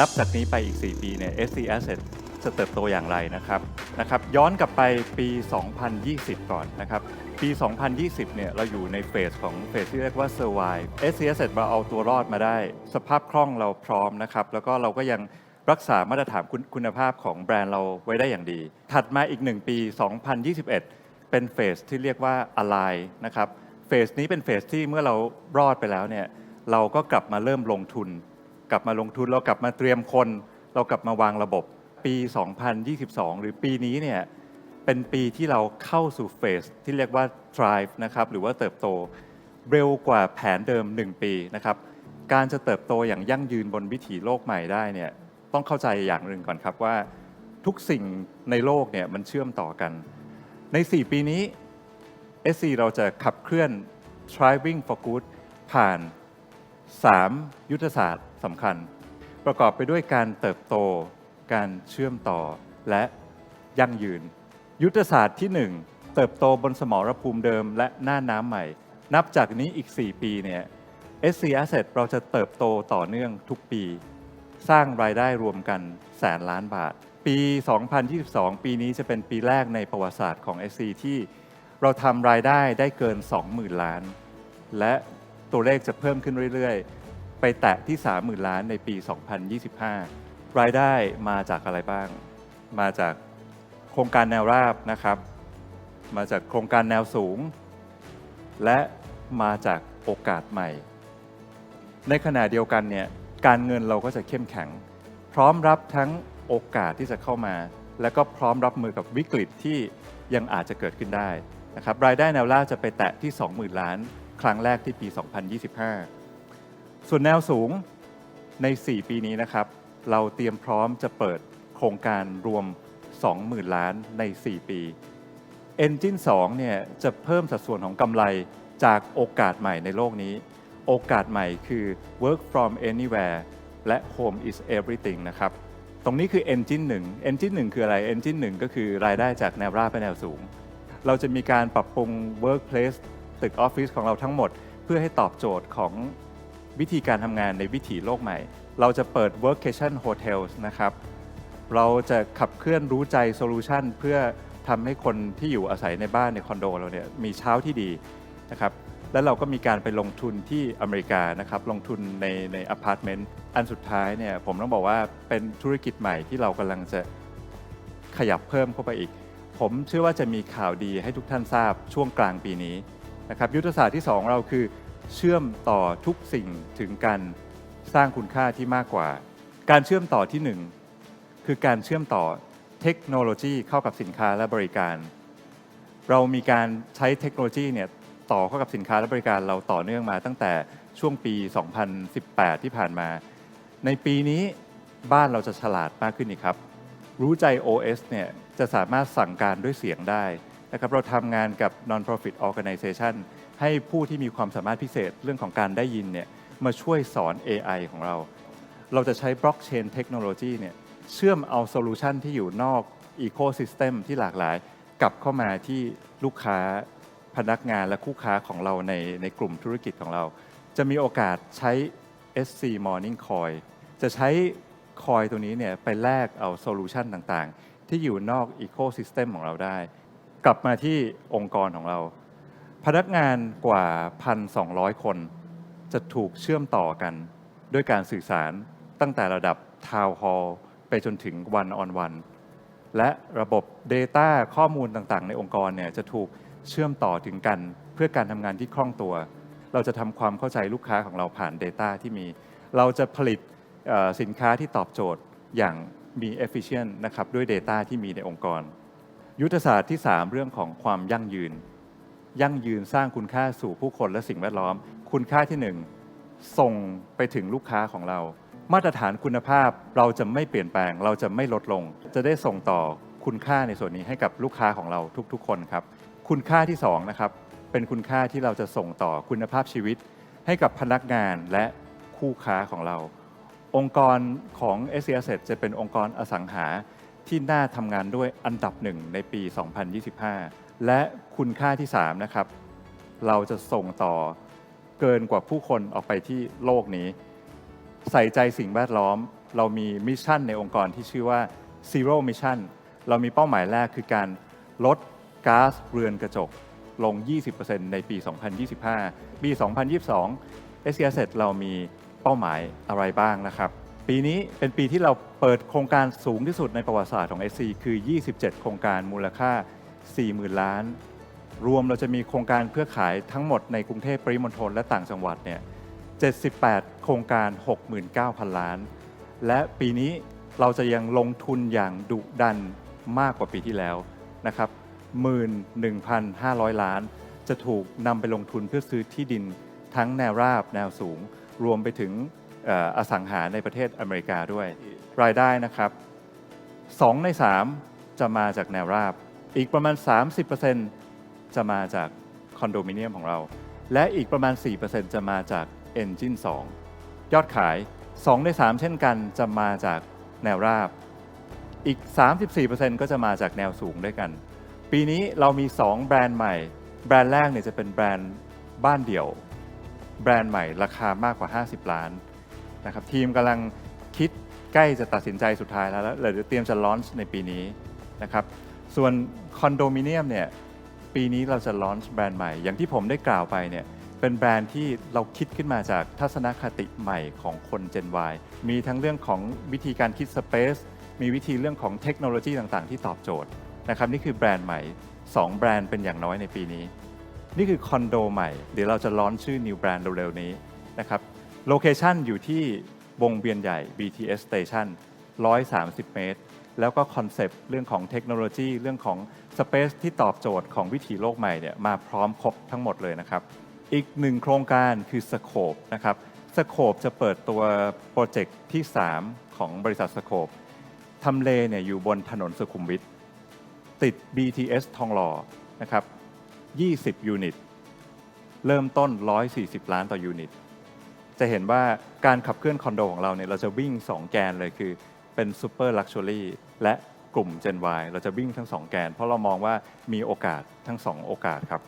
นับจากนี้ไปอีก 4 ปีเนี่ย SC Asset จะเติบโตอย่างไรนะครับนะครับ ย้อนกลับไปปี 2020 ก่อนนะครับ ปี 2020 เนี่ยเราอยู่ในเฟสของเฟสที่เรียกว่า Survive SC Asset เราเอาตัวรอดมาได้ สภาพคล่องเราพร้อมนะครับ แล้วก็เราก็ยังรักษามาตรฐานคุณคุณภาพของแบรนด์เราไว้ได้อย่างดี ถัดมาอีก 1 ปี 2021 เป็นเฟสที่เรียกว่า Align นะครับ เฟสนี้เป็นเฟสที่เมื่อเรารอดไปแล้วเนี่ยเราก็กลับมาเริ่มลงทุน กลับมาลงทุน เรากลับมาเตรียมคน เรากลับมาวางระบบปี 2022 หรือปีนี้เนี่ยเป็นปีที่เราเข้าสู่เฟสที่เรียกว่า drive นะครับหรือว่าเติบโตเร็วกว่าแผนเดิม 1 ปีนะครับการจะเติบโตอย่างยั่งยืนบนวิถีโลกใหม่ได้เนี่ยต้องเข้าใจอย่างหนึ่งก่อนครับว่าทุกสิ่งในโลกเนี่ยมันเชื่อมต่อกัน ใน 4 ปีนี้ SC เราจะขับเคลื่อน Thriving for Good ผ่าน 3 ยุทธศาสตร์สำคัญ ประกอบไปด้วยการเติบโต การเชื่อมต่อและยั่งยืน ยุทธศาสตร์ที่ 1 เติบโตบนสมรภูมิเดิมและหน้าน้ำใหม่ นับจากนี้อีก 4 ปีเนี่ย SC Asset เราจะเติบโตต่อเนื่องทุกปี สร้างรายได้รวมกันแสนล้านบาท ปี 2022 ปีนี้จะเป็นปีแรกในประวัติศาสตร์ของ SC ที่เราทำรายได้ได้เกิน 20,000 ล้าน และ ตัวเลขจะเพิ่มขึ้นเรื่อยๆ ไปแตะที่ 30,000 ล้านในปี 2025 รายได้มาจากอะไรบ้าง มาจากโครงการแนวราบนะครับ มาจากโครงการแนวสูง และมาจากโอกาสใหม่ ในขณะเดียวกันเนี่ยการเงินเราก็จะเข้มแข็ง พร้อมรับทั้งโอกาสที่จะเข้ามา และก็พร้อมรับมือกับวิกฤตที่ยังอาจจะเกิดขึ้นได้นะครับรายได้แนวล่าจะไปแตะที่ 20,000 ล้าน ครั้งแรกที่ปี 2025 ส่วนแนวสูงใน 4 ปีนี้นะครับ เราเตรียมพร้อมจะเปิดโครงการรวม 20,000 ล้านใน 4 ปี Engine 2 เนี่ยจะเพิ่มสัดส่วนของกำไรจากโอกาสใหม่ในโลกนี้ โอกาสใหม่คือ work from anywhere และ home is everything นะครับ ตรงนี้คือ Engine 1 Engine 1 คืออะไร Engine 1 ก็คือรายได้จากแนวราบไปแนวสูง เราจะมีการปรับปรุง workplace ตึกออฟฟิศของเราทั้งหมด เพื่อให้ตอบโจทย์ของวิธีการทำงานในวิถีโลกใหม่ เราจะเปิด workcation hotels นะครับ เราจะขับเคลื่อนรู้ใจโซลูชันเพื่อทำให้คนที่อยู่อาศัยในบ้านในคอนโดเราเนี่ยมีเช้าที่ดีนะครับแล้วเราก็มีการไปลงทุนที่อเมริกานะครับ ลงทุนในในอพาร์ตเมนต์ อันสุดท้ายเนี่ยผมต้องบอกว่าเป็นธุรกิจใหม่ที่เรากำลังจะขยับเพิ่มเข้าไปอีก ผมเชื่อว่าจะมีข่าวดีให้ทุกท่านทราบช่วงกลางปีนี้ นะครับยุทธศาสตร์ที่ 2 เราคือ เชื่อมต่อทุกสิ่งถึงการสร้างคุณค่าที่มากกว่า การเชื่อมต่อที่หนึ่งคือการเชื่อมต่อเทคโนโลยีเข้ากับสินค้าและบริการ เรามีการใช้เทคโนโลยีเนี่ยต่อเข้ากับสินค้าและบริการเราต่อเนื่องมาตั้งแต่ช่วงปี 2018 ที่ผ่านมา ในปีนี้บ้านเราจะฉลาดมากขึ้นอีกครับ รู้ใจ OS เนี่ยจะสามารถสั่งการด้วยเสียงได้ นะครับเราทำงานกับ non-profit organization ให้ผู้ที่มีความสามารถพิเศษเรื่องของการได้ยินเนี่ยมาช่วยสอน AI ของเรา เราจะใช้บล็อกเชนเทคโนโลยีเนี่ยเชื่อมเอาโซลูชันที่อยู่นอกอีโค y ิสเต็มที่หลากหลาย กลับเข้ามาที่ลูกค้าพนักงานและคู่ค้าของเราในในกลุ่มธุรกิจของเรา จะมีโอกาสใช้ SC Morning Coin จะใช้คอยตัวนี้เนี่ยไปแลกเอาโซลูชันต่างๆ ที่อยู่นอกอีโค y ิสเต็มของเราได้ กลับมาที่องค์กรของเรา พนักงานกว่า 1,200 คน จะถูกเชื่อมต่อกัน ด้วยการสื่อสารตั้งแต่ระดับ Town Hall ไปจนถึง One on One และระบบ Data ข้อมูลต่างๆ ในองค์กรเนี่ยจะถูกเชื่อมต่อถึงกัน เพื่อการทำงานที่คล่องตัว เราจะทำความเข้าใจลูกค้าของเราผ่าน Data ที่มี เราจะผลิตสินค้าที่ตอบโจทย์อย่างมี efficient นะครับด้วย Data ที่มีในองค์กร ยุทธศาสตร์ที่ 3 เรื่องของความยั่งยืน ยั่งยืนสร้างคุณค่าสู่ผู้คนและสิ่งแวดล้อม คุณค่าที่ 1 ส่งไปถึงลูกค้าของเรา มาตรฐานคุณภาพเราจะไม่เปลี่ยนแปลง เราจะไม่ลดลง จะได้ส่งต่อคุณค่าในส่วนนี้ให้กับลูกค้าของเราทุกๆ คนครับ คุณค่าที่2นะครับเป็นคุณค่าที่เราจะส่งต่อคุณภาพชีวิต ให้กับพนักงานและคู่ค้าของเรา องค์กรของ s c s จะเป็นองค์กรอสังหา ที่น่าทำงานด้วยอันดับหนึ่งในปี 2025 และคุณค่าที่ 3 นะครับ เราจะส่งต่อเกินกว่าผู้คนออกไปที่โลกนี้ ใส่ใจสิ่งแวดล้อม เรามีมิชชั่นในองค์กรที่ชื่อว่า Zero Mission เรามีเป้าหมายแรกคือการลดก๊าซเรือนกระจกลง 20%ในปี 2025 ปี 2022 s อ s เรามีเป้าหมายอะไรบ้างนะครับ ปีนี้เป็นปีที่เราเปิดโครงการสูงที่สุดในประวัติศาสตร์ของ SC คือ 27 โครงการมูลค่า 40,000 ล้าน รวมเราจะมีโครงการเพื่อขายทั้งหมดในกรุงเทพปริมณฑลและต่างจังหวัดเนี่ย 78 โครงการ 69,000 ล้าน และปีนี้เราจะยังลงทุนอย่างดุดันมากกว่าปีที่แล้วนะครับ 11,500 ล้าน จะถูกนำไปลงทุนเพื่อซื้อที่ดินทั้งแนวราบแนวสูง รวมไปถึง อสังหาในประเทศอเมริกาด้วย รายได้นะครับ 2 ใน 3 จะมาจากแนวราบ อีกประมาณ 30%จะมาจากคอนโดมิเนียมของเรา และอีกประมาณ 4%จะมาจาก Engine 2 ยอดขาย 2 ใน 3 เช่นกันจะมาจากแนวราบ อีก 34%ก็จะมาจากแนวสูงด้วยกัน ปีนี้เรามี 2 แบรนด์ใหม่ แบรนด์แรกเนี่ยจะเป็นแบรนด์บ้านเดี่ยว แบรนด์ใหม่ราคามากกว่า 50 ล้าน นะครับทีมกำลังคิดใกล้จะตัดสินใจสุดท้ายแล้วแล้วเดี๋ยวเตรียมจะลอนช์ในปีนี้นะครับส่วนคอนโดมิเนียมเนี่ยปีนี้เราจะลอนช์แบรนด์ใหม่ อย่างที่ผมได้กล่าวไปเนี่ยเป็นแบรนด์ที่เราคิดขึ้นมาจากทัศนคติใหม่ของคน Gen Y มีทั้งเรื่องของวิธีการคิด Space มีวิธีเรื่องของเทคโนโลยีต่างๆ ที่ตอบโจทย์นะครับนี่คือแบรนด์ใหม่ 2 แบรนด์เป็นอย่างน้อยในปีนี้ นี่คือคอนโดใหม่ เดี๋ยวเราจะล้อนชื่อ New Brand เร็วๆนี้นะครับ โลเคชันอยู่ที่วงเวียนใหญ่ BTS Station 130 เมตร แล้วก็คอนเซปต์เรื่องของเทคโนโลยี เรื่องของสเปซที่ตอบโจทย์ของวิถีโลกใหม่เนี่ยมาพร้อมครบทั้งหมดเลยนะครับ อีกหนึ่งโครงการคือสโคปนะครับสโคปจะเปิดตัวโปรเจกต์ที่ 3 ของบริษัทสโคปทำเลเนี่ยอยู่บนถนนสุขุมวิทติด BTS ทองหล่อนะครับ 20 ยูนิต เริ่มต้น 140 ล้านต่อยูนิต จะเห็นว่าการขับเคลื่อนคอนโดของเราเนี่ยเราจะวิ่ง 2 แกนเลยคือเป็นซูเปอร์ลักชัวรี่และกลุ่ม Gen Y เราจะวิ่งทั้ง 2 แกน เพราะเรามองว่ามีโอกาสทั้ง 2 โอกาสครับ